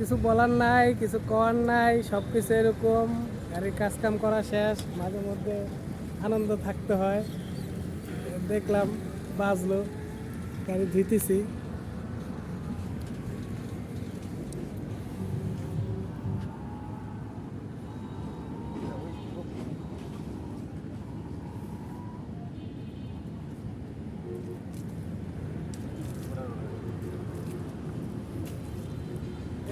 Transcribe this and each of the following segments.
কিছু বলার নাই, কিছু করার নাই সব কিছু এরকম গাড়ির কাজকাম করা শেষ, মাঝে মধ্যে আনন্দ থাকতে হয়। দেখলাম, বাজলো, গাড়ি ধুইতেছি।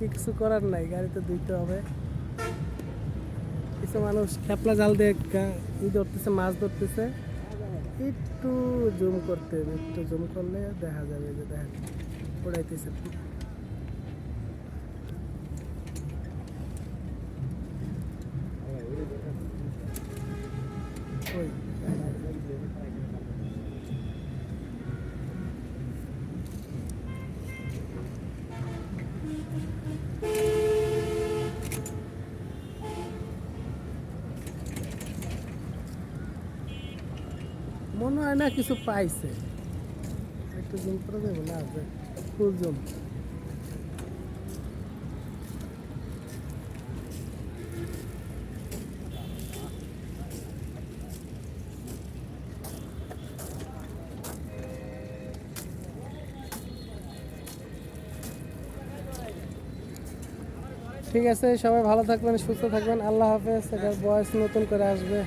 কিছু করার নাই, গাড়িতে ধুইতে হবে। কিছু মানুষ খেপলা জাল দিয়ে ই ধরতেছে, মাছ ধরতেছে। একটু জুম করতে একটু জুম করলে দেখা যাবে যে দেখেন, উড়াইতেছে। মনে হয় না কিছু পাইছে। একটু জুম করে না ফুল জুম ঠিক আছে, সবাই ভালো থাকবেন, সুস্থ থাকবেন। আল্লাহ হাফেজ, এটার বয়স নতুন করে আসবে।